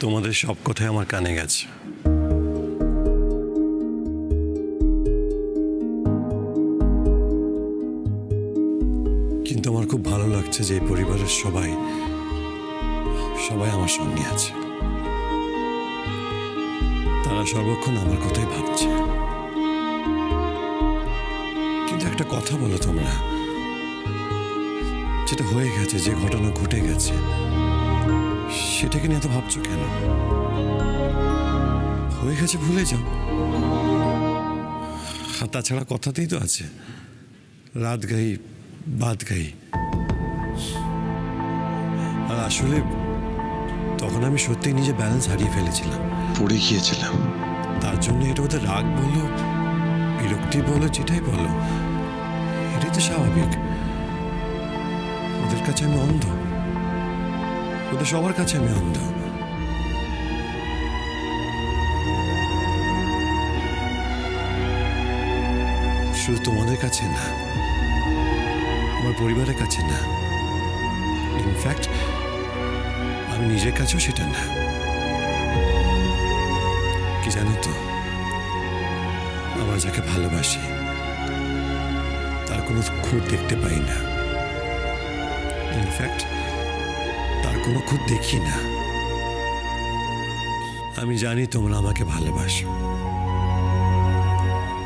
তোমাদের সব কথাই আমার কানে গেছে। কিন্তু আমার খুব ভালো লাগছে যে পরিবারের সবাই সবাই আমার সঙ্গে আছে। তারা সর্বক্ষণ আমার কথাই ভাবছে। কিন্তু একটা কথা বলো তোমরা, যেটা হয়ে গেছে, যে ঘটনা ঘটে গেছে সেটাকে নিয়ে এত ভাবছ কেন? হয়ে গেছে ভুলে যাও। আর তাছাড়া কথাতেই তো আছে। রাত গাই বাদ গাই। আর আসলে তখন আমি সত্যি নিজে ব্যালেন্স হারিয়ে ফেলেছিলাম। পড়ে গিয়েছিলাম। তার জন্য এটা ওদের রাগ বলো বিরক্তি বলো যেটাই বলো এটাই তো স্বাভাবিক। ওদের কাছে আমি অন্ধ। ওদের সবার কাছে আমি অন্ধ শুধু তোমাদের কাছে না, আমার পরিবারের কাছে না। ইনফ্যাক্ট আমি নিজের কাছেও সেটা না। কি জানো তো? আমার যাকে ভালোবাসি, তার কোনো খুঁত দেখতে পাই না। ইনফ্যাক্ট কোনো খুঁত দেখি না। আমি জানি তোমরা আমাকে ভালোবাসো।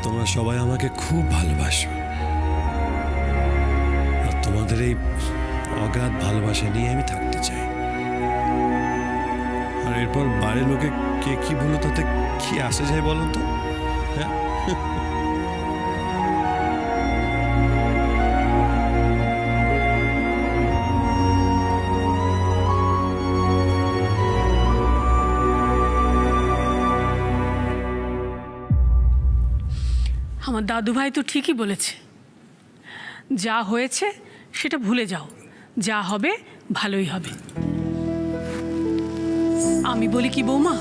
তোমরা সবাই আমাকে খুব ভালোবাসো। আর তোমাদের এই অগাধ ভালোবাসা নিয়ে আমি থাকতে চাই। আর এরপর বাড়ির লোকে কে কি বলো তাতে কি আসে যায় বলো তো? হ্যাঁ? আমার দাদু ভাই তো ঠিকই বলেছে। যা হয়েছে, সেটা ভুলে যাও। যা হবে, ভালোই হবে। আমি বলি কি, বৌমা?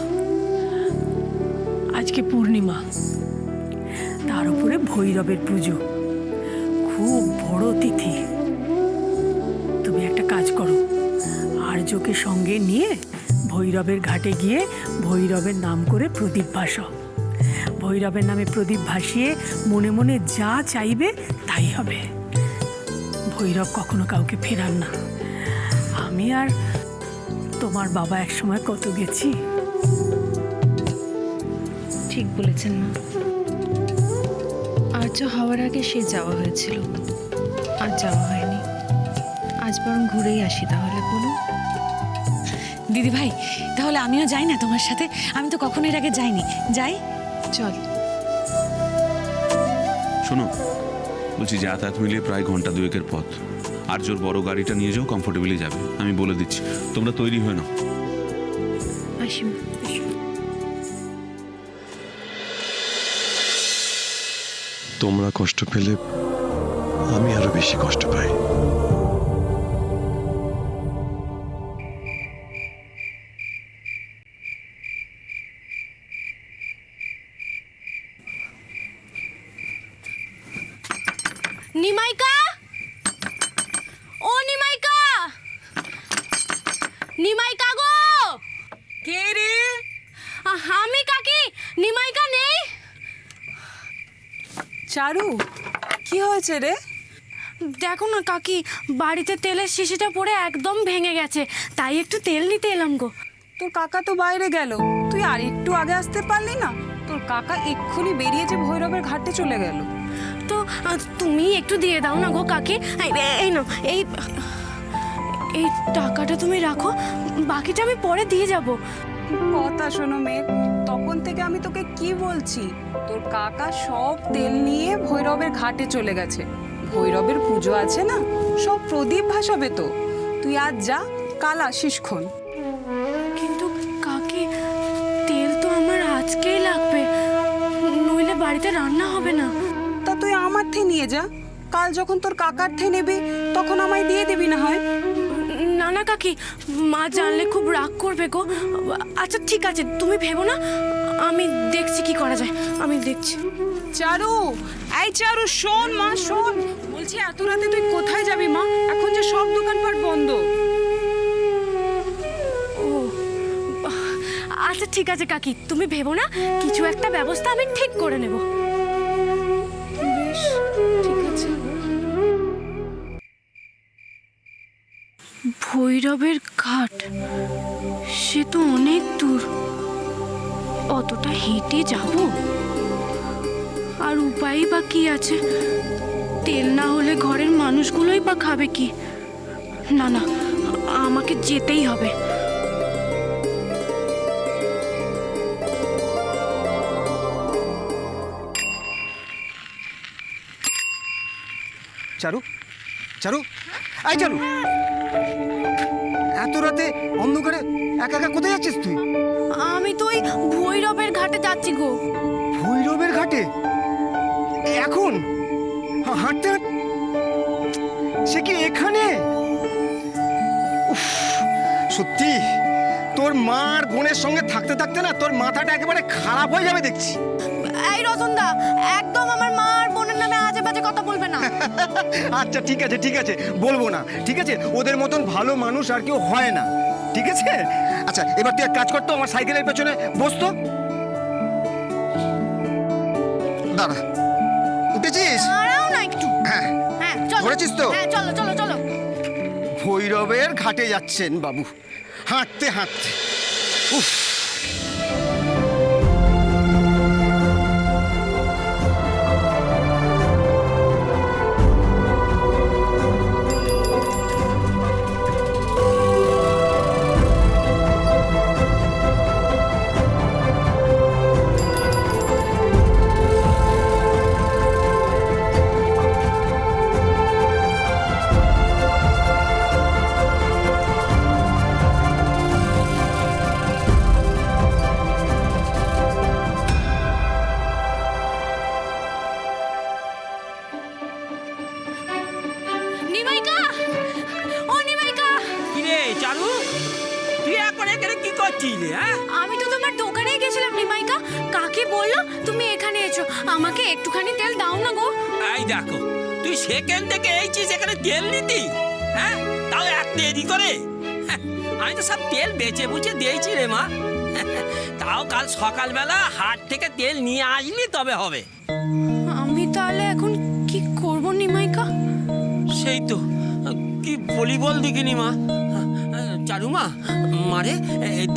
আজকে পূর্ণিমা। তার উপরে ভৈরবের পুজো। খুব বড় তিথি। তুমি একটা কাজ করো। আর্যকে সঙ্গে নিয়ে ভৈরবের ঘাটে গিয়ে ভৈরবের নাম করে প্রদীপ ভাসাও। ভৈরবের নামে প্রদীপ ভাসিয়ে মনে মনে যা চাইবে তাই হবে। ভৈরব কখনো কাউকে ফেরান না। আমি আর তোমার বাবা একসময় কত গেছি? ঠিক বলেছেন মা। আর্য হওয়ার আগে সে যাওয়া হয়েছিল। আর যাওয়া হয়নি। আজ বরং ঘুরেই আসি তাহলে বলুন। দিদি ভাই তাহলে আমিও যাই না তোমার সাথে? আমি তো কখনো এর আগে যাইনি। যাই। চল। শোনো বলছি যাতায়াত মিলিয়ে প্রায় ঘণ্টা দুয়েকের পথ। আর জোর বড় গাড়িটা নিয়ে যাও কমফোর্টেবলি যাবে। আমি বলে দিচ্ছি তোমরা তৈরি হয়ে নাও। আসি। তোমরা কষ্ট পেলে আমি আরও বেশি কষ্ট পাই। নিমাইকা? ও নিমাইকা! নিমাইকা গো! কে রে? আমি কাকি নিমাইকা নেই? চারু কি হয়েছে রে? দেখো না কাকি বাড়িতে তেলের শিশিটা পড়ে একদম ভেঙে গেছে তাই একটু তেল নিতে এলাম গো। তোর কাকা তো বাইরে গেল তুই আর একটু আগে আসতে পারলি না? তোর কাকা এক্ষুনি বেরিয়ে যে ভৈরবের ঘাটে চলে গেল। তো তুমি একটু দিয়ে দাও না গো কাকি। এই নাও এই এই টাকাটা তুমি রাখো বাকিটা আমি পরে দিয়ে যাব। কথা শোনো মেয়ে তখন থেকে আমি তোকে কি বলছি? তোর কাকা সব তেল নিয়ে ভৈরবের ঘাটে চলে গেছে। ভৈরবের পুজো আছে না? সব প্রদীপ ভাসাবে তো। তুই আজ যা কাল আসিস খন। কিন্তু কাকি তেল তো আমার আজকেই লাগবে। নইলে বাড়িতে রান্না হবে না। আমার থে নিয়ে যা। কাল যখন তোর কাকার থে নেবে তখন আমায় দিয়ে দিবি না হয়। না না কাকি মা জানলে খুব রাগ করবে গো। আচ্ছা ঠিক আছে তুমি ভেবো না আমি দেখছি কি করা যায় আমি দেখছি। চারু এই চারু শোন মা শোন। বলছি এত রাতে তুই কোথায় যাবি মা? এখন যে সব দোকানপাট বন্ধ। ও আচ্ছা ঠিক আছে কাকি তুমি ভেবো না কিছু একটা ব্যবস্থা আমি ঠিক করে নেব। ভৈরবের ঘাট। সে তো অনেক দূর। অতটা হেঁটে যাব? আর উপায়ই বা কি আছে? তেল না হলে ঘরের মানুষগুলোই বা খাবে কি? না না, আমাকে যেতেই হবে। চারু? চারু? আই চারু! এত রাতে অন্ধকারে একা একা কোথায় যাচ্ছিস তুই? আমি তো ওই ভৈরবের ঘাটে যাচ্ছি গো। ভৈরবের ঘাটে? এখন? হাঁটতে হাঁট সে কি এখানে? সত্যি? তোর মা আর বোনের সঙ্গে থাকতে থাকতে না তোর মাথাটা একেবারে খারাপ হয়ে যাবে দেখছি। এই রতনদা একদম আমার মা আর বোনের নামে আজে বাজে কথা বলবে না। আচ্ছা ঠিক আছে ঠিক আছে বলব না ঠিক আছে? ওদের মতন ভালো মানুষ আর কেউ হয় না ঠিক আছে? আচ্ছা এবার তুই এক কাজ করতো আমার সাইকেলের পেছনে বসতো দাঁড়া উঠেছিস? দাঁড়াও না একটু। হ্যাঁ হ্যাঁ চলো। ধরেছিস তো? হ্যাঁ চলো চলো চলো। ভৈরবের ঘাটে যাচ্ছেন বাবু হাঁটতে হাঁটতে। উফ তুই এখন কি করছিলি হ্যাঁ? আমি তো তোমার দোকানে গেছিলাম নিমাইকা। কাকে বলল তুমি এখানে এসো। আমাকে একটুখানি তেল দাও না গো। এই দেখো তুই সেখান থেকে এইছিস এখানে তেল নিতি? হ্যাঁ? তাও এক দেরি করে? হ্যাঁ, আমি তো সব তেল বেচে বুঝে দিয়েছি রে মা। তাও কাল সকালবেলা হাট থেকে তেল নিয়ে আসলি তবে হবে। আমি তাহলে এখন কি করব নিমাইকা? সেই তো কি বলি বল দেখিনি মা। চারু মা মারে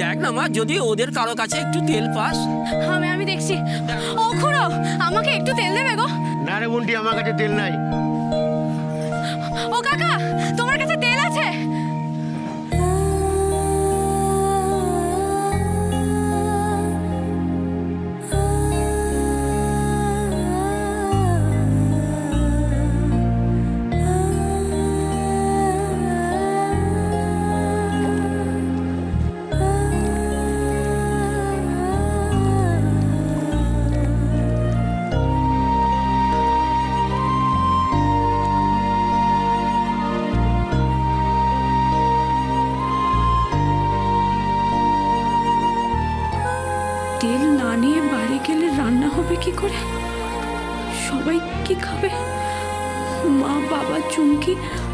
দেখ না মা যদি ওদের কারও কাছে একটু তেল পাস। আমি আমি দেখছি। ও খুড়ো আমাকে একটু তেল দেবে গো। না রে বোনটি আমার কাছে তেল নাই। ও কাকা তোমার বাবা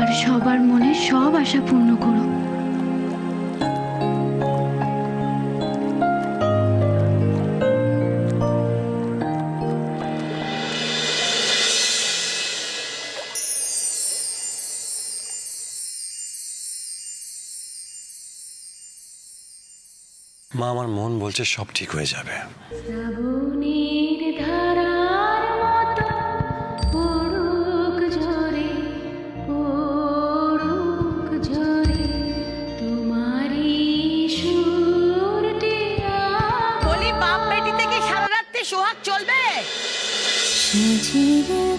আর সবার মনে সব আশা পূর্ণ করো। মা আমার মন বলছে সব ঠিক হয়ে যাবে। শ্রাবণের ধারার 也记得。